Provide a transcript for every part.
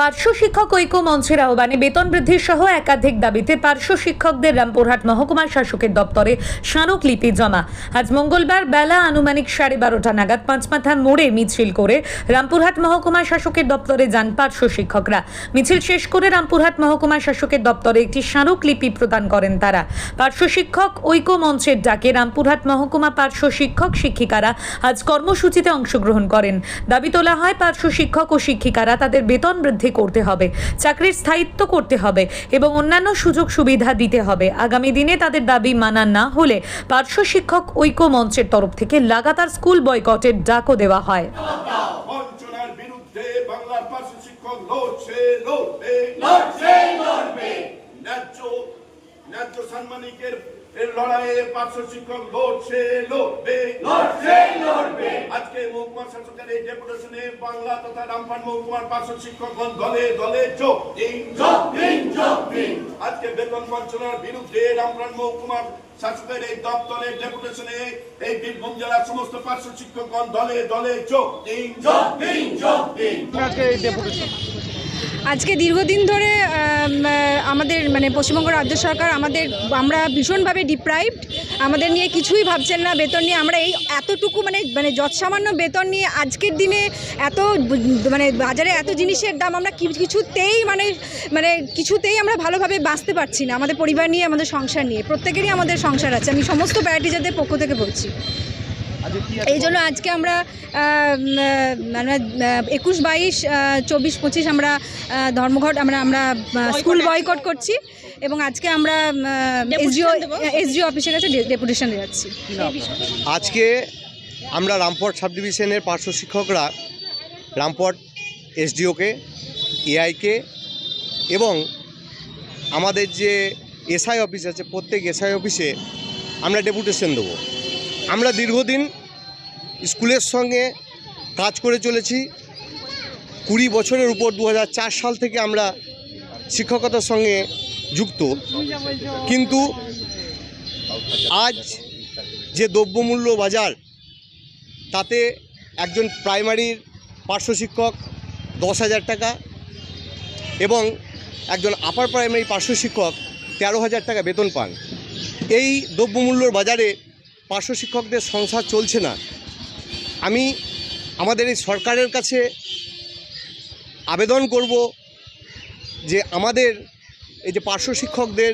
পার্শ্ব শিক্ষক ঐক্য মঞ্চের আহ্বানে বেতন বৃদ্ধির সহ একাধিক দাবিতে পার্শ্ব শিক্ষকদের রামপুরহাট মহকুমা শাসকের দপ্তরে স্মারকলিপি জমা। আজ মঙ্গলবার বেলা আনুমানিক সাড়ে বারোটা নাগাদ পাঁচমাথা মোড়ে মিছিল করে রামপুরহাট মহকুমা শাসকের দপ্তরে যান পার্শ্ব শিক্ষকরা। মিছিল শেষ করে রামপুরহাট মহকুমা শাসকের দপ্তরে একটি স্মারকলিপি প্রদান করেন তারা। পার্শ্ব শিক্ষক ঐক্য মঞ্চের ডাকে রামপুরহাট মহকুমা পার্শ্ব শিক্ষক শিক্ষিকারা আজ কর্মসূচিতে অংশগ্রহণ করেন। দাবি তোলা হয়, পার্শ্ব শিক্ষক ও শিক্ষিকারা তাদের বেতন বৃদ্ধি করতে হবে চাকরির স্থায়িত্ব করতে হবে এবং অন্যান্য সুযোগ সুবিধা দিতে হবে। আগামী দিনে তাদের দাবি মানা না হলে পার্শ্ব শিক্ষক ঐক্য মঞ্চের তরফ থেকে লাগাতার স্কুল বয়কটের ডাকও দেওয়া হয়। ন্যায্য ন্যায্য লড়াইয়ে পার্শ্ব শিক্ষক লড়ছে লড়বে। লড়ছে আজকে মহকুমা শাসকের এই ডেপুটেশনে বাংলা তথা রামপান মহকুমার পার্শ্ব শিক্ষকগণ দলে দলে যোগ আজকে বেতন বঞ্চনার বিরুদ্ধে রামপান মহকুমার শাসকের এই দপ্তরের ডেপুটেশনে এই বীরভূম জেলার সমস্ত পার্শ্ব শিক্ষকগণ দলে দলে যোগ আজকে এই দিন আজকে দীর্ঘদিন ধরে আমাদের মানে পশ্চিমবঙ্গ রাজ্য সরকার আমাদের, আমরা ভীষণভাবে ডিপ্রাইভড আমাদের নিয়ে কিছুই ভাবছেন না, বেতন নিয়ে আমরা এই এতটুকু মানে মানে যৎসামান্য বেতন নিয়ে আজকের দিনে এত মানে বাজারে এত জিনিসের দাম আমরা কিছুতেই মানে মানে কিছুতেই আমরা ভালোভাবে বাঁচতে পারছি না, আমাদের পরিবার নিয়ে, আমাদের সংসার নিয়ে, প্রত্যেকেরই আমাদের সংসার আছে, আমি সমস্ত প্যারাটিজারদের পক্ষ থেকে বলছি। এই জন্য আজকে আমরা মানে একুশ বাইশ চব্বিশ পঁচিশ আমরা ধর্মঘট আমরা আমরা স্কুল বয়কট করছি এবং আজকে আমরা এসডিও এসডিও অফিসের কাছে ডেপুটেশন যাচ্ছি। আজকে আমরা রামপট সাব ডিভিশনের পার্শ্ব শিক্ষকরা রামপট এসডিওকে এআইকে এবং আমাদের যে এসআই অফিস আছে প্রত্যেক এসআই অফিসে আমরা ডেপুটেশন দেবো। আমরা দীর্ঘদিন স্কুলের সঙ্গে কাজ করে চলেছি। কুড়ি বছরের উপর দু হাজার চার সাল থেকে আমরা শিক্ষকতার সঙ্গে যুক্ত। কিন্তু আজ যে দ্রব্যমূল্য বাজার, তাতে একজন প্রাইমারির পার্শ্ব শিক্ষক দশ হাজার টাকা এবং একজন আপার প্রাইমারি পার্শ্ব শিক্ষক তেরো হাজার টাকা বেতন পান। এই দ্রব্যমূল্যর বাজারে পার্শ্ব শিক্ষকদের সংসার চলছে না। আমি আমাদের এই সরকারের কাছে আবেদন করব যে আমাদের এই যে পার্শ্ব শিক্ষকদের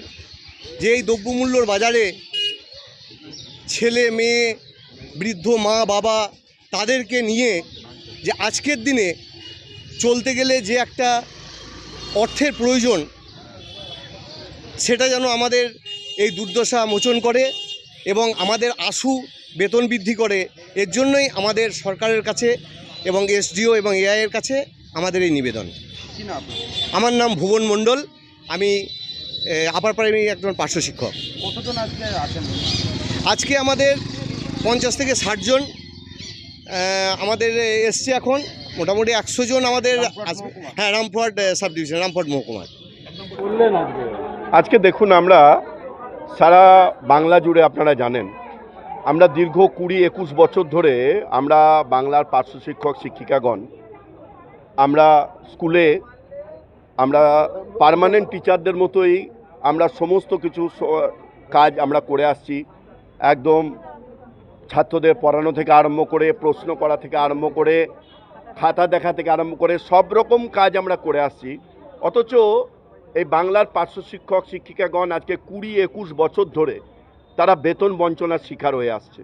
যে এই দ্রব্যমূল্যর বাজারে ছেলে, মেয়ে, বৃদ্ধ, মা, বাবা তাদেরকে নিয়ে যে আজকের দিনে চলতে গেলে যে একটা অর্থের প্রয়োজন, সেটা যেন আমাদের এই দুর্দশা মোচন করে এবং আমাদের আশু বেতন বৃদ্ধি করে এর জন্যই আমাদের সরকারের কাছে এবং এসডিও এবং এআইয়ের কাছে আমাদের এই নিবেদন। আমার নাম ভুবন মণ্ডল আমি আপার প্রাইমারি একজন পার্শ্ব শিক্ষক। কতজন আজকে আমাদের পঞ্চাশ থেকে ষাটজন আমাদের এসছে এখন মোটামুটি একশো জন আমাদের আসবে হ্যাঁ রামপুরহাট সাব ডিভিশন রামপুরহাট মহকুমার। আজকে দেখুন আমরা সারা বাংলা জুড়ে আপনারা জানেন আমরা দীর্ঘ কুড়ি একুশ বছর ধরে আমরা বাংলার পার্শ্ব শিক্ষক শিক্ষিকাগণ, আমরা স্কুলে, আমরা পার্মানেন্ট টিচারদের মতোই আমরা সমস্ত কিছু কাজ আমরা করে আসছি। একদম ছাত্রদের পড়ানো থেকে আরম্ভ করে, প্রশ্ন করা থেকে আরম্ভ করে, খাতা দেখা থেকে আরম্ভ করে, সব রকম কাজ আমরা করে আসছি। অথচ এই বাংলার পার্শ্ব শিক্ষক, শিক্ষিকাগণ আজকে কুড়ি একুশ বছর ধরে তারা বেতন বঞ্চনার শিকার হয়ে আসছে।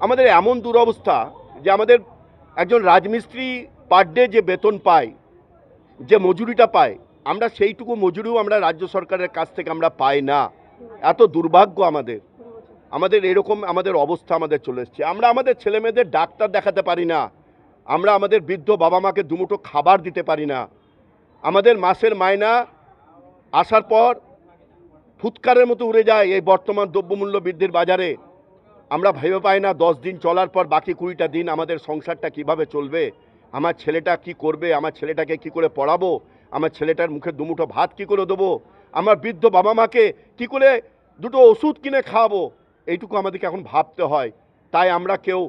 আমাদের এমন দুরবস্থা যে আমাদের একজন রাজমিস্ত্রি পার ডে যে বেতন পায়, যে মজুরিটা পায়, আমরা সেইটুকু মজুরিও আমরা রাজ্য সরকারের কাছ থেকে আমরা পাই না। এত দুর্ভাগ্য আমাদের। আমাদের এরকম, আমাদের অবস্থা আমাদের চলে এসছে। আমরা আমাদের ছেলেমেয়েদের ডাক্তার দেখাতে পারি না। আমরা আমাদের বৃদ্ধ বাবা মাকে দুমুঠো খাবার দিতে পারি না। আমাদের মাসের মায়না আসার পর ফুৎকারের মতো উড়ে যায় এই বর্তমান দ্রব্যমূল্য বৃদ্ধির বাজারে। আমরা ভেবে পাই না দশ দিন চলার পর বাকি কুড়িটা দিন আমাদের সংসারটা কীভাবে চলবে, আমার ছেলেটা কি করবে, আমার ছেলেটাকে কি করে পড়াবো, আমার ছেলেটার মুখে দুমুঠো ভাত কি করে দেবো, আমার বৃদ্ধ বাবা মাকে কি করে দুটো ওষুধ কিনে খাওয়াবো, এইটুকু আমাদেরকে এখন ভাবতে হয়। তাই আমরা কেউ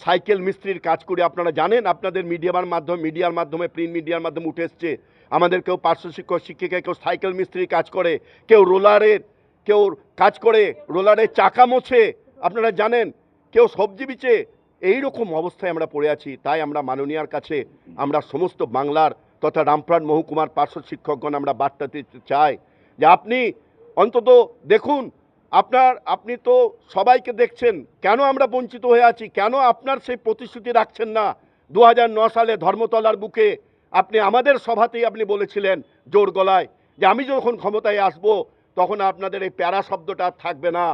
সাইকেল মিস্ত্রির কাজ করি। আপনারা জানেন, আপনাদের মিডিয়ার মাধ্যমে মিডিয়ার মাধ্যমে, প্রিন্ট মিডিয়ার মাধ্যমে উঠে এসছে আমাদের কেউ পার্শ্ব শিক্ষক শিক্ষিকা কেউ সাইকেল মিস্ত্রি কাজ করে, কেউ রোলারের, কেউ কাজ করে, রোলারের চাকা মোছে, আপনারা জানেন, কেউ সবজি বিচে এই রকম অবস্থায় আমরা পড়ে আছি। তাই আমরা মাননীয়ার কাছে, আমরা সমস্ত বাংলার তথা রামপ্রাণ মহকুমার পার্শ্ব শিক্ষকগণ আমরা বার্তা দিতে চাই যে আপনি অন্তত দেখুন, আপনার, আপনি তো সবাইকে দেখছেন, কেন আমরা বঞ্চিত হয়ে আছি? কেন আপনার সেই প্রতিশ্রুতি রাখছেন না? দু সালে ধর্মতলার বুকে আপনি আমাদের সভাতেই আপনি বলেছিলেন জোর গলায় যে আমি যখন ক্ষমতায় আসব, তখন আপনাদের এই প্যারা শব্দটা থাকবে না।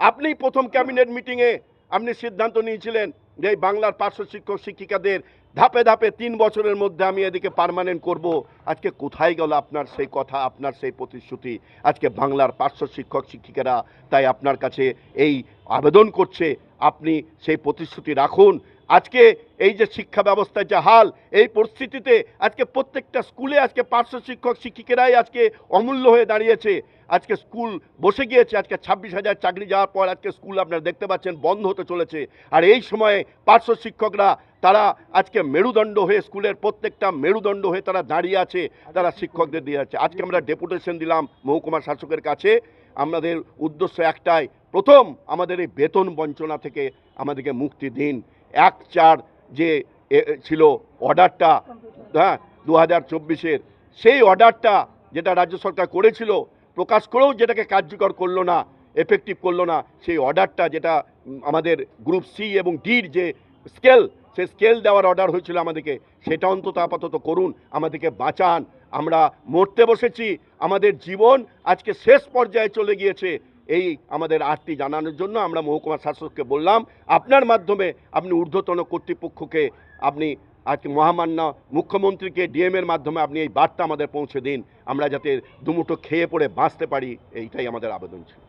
আপনি প্রথম ক্যাবিনেট মিটিংয়ে আপনি সিদ্ধান্ত নিয়েছিলেন যে এই বাংলার পার্শ্ব শিক্ষক শিক্ষিকাদের ধাপে ধাপে তিন বছরের মধ্যে আমি এদিকে পার্মানেন্ট করব। আজকে কোথায় গেল আপনার সেই কথা, আপনার সেই প্রতিশ্রুতি? আজকে বাংলার পার্শ্ব শিক্ষক শিক্ষিকারা তাই আপনার কাছে এই আবেদন করছে। আপনি সেই প্রতিশ্রুতি রাখুন। আজকে এই যে শিক্ষা ব্যবস্থার যে হাল, এই পরিস্থিতিতে আজকে প্রত্যেকটা স্কুলে আজকে পার্শ্ব শিক্ষক, শিক্ষিকারাই আজকে অমূল্য হয়ে দাঁড়িয়েছে। আজকে স্কুল বসে গিয়েছে, আজকে ছাব্বিশ হাজার চাকরি যাওয়ার পর আজকে স্কুল আপনারা দেখতে পাচ্ছেন বন্ধ হতে চলেছে। আর এই সময়ে পার্শ্ব শিক্ষকরা, তারা আজকে মেরুদণ্ড হয়ে স্কুলের প্রত্যেকটা মেরুদণ্ড হয়ে তারা দাঁড়িয়ে আছে, তারা শিক্ষকদের দিয়ে আছে আজকে আমরা ডেপুটেশন দিলাম মহকুমা শাসকের কাছে। আমাদের উদ্দেশ্য একটাই, প্রথম আমাদের এই বেতন বঞ্চনা থেকে আমাদেরকে মুক্তি দিন। এক চার যে এ, ছিল অর্ডারটা হ্যাঁ দু হাজার চব্বিশের সেই অর্ডারটা যেটা রাজ্য সরকার করেছিল প্রকাশ করেও যেটাকে কার্যকর করল না এফেক্টিভ করল না সেই অর্ডারটা যেটা আমাদের গ্রুপ সি এবং ডির যে স্কেল সে স্কেল দেওয়ার অর্ডার হয়েছিল আমাদেরকে সেটা অন্তত আপাতত করুন আমাদেরকে বাঁচান। আমরা মরতে বসেছি আমাদের জীবন আজকে শেষ পর্যায়ে চলে গিয়েছে এই আমাদের আর্তি জানানোর জন্য আমরা মহকুমা শাসককে বললাম, আপনার মাধ্যমে আপনি ঊর্ধ্বতন কর্তৃপক্ষকে আপনি আজকে মহামান্য মুখ্যমন্ত্রীকে ডিএম এর মাধ্যমে আপনি এই বার্তা আমাদের পৌঁছে দিন। আমরা যাতে দুমুঠো খেয়ে পড়ে বাঁচতে পারি, এইটাই আমাদের আবেদন ছিল।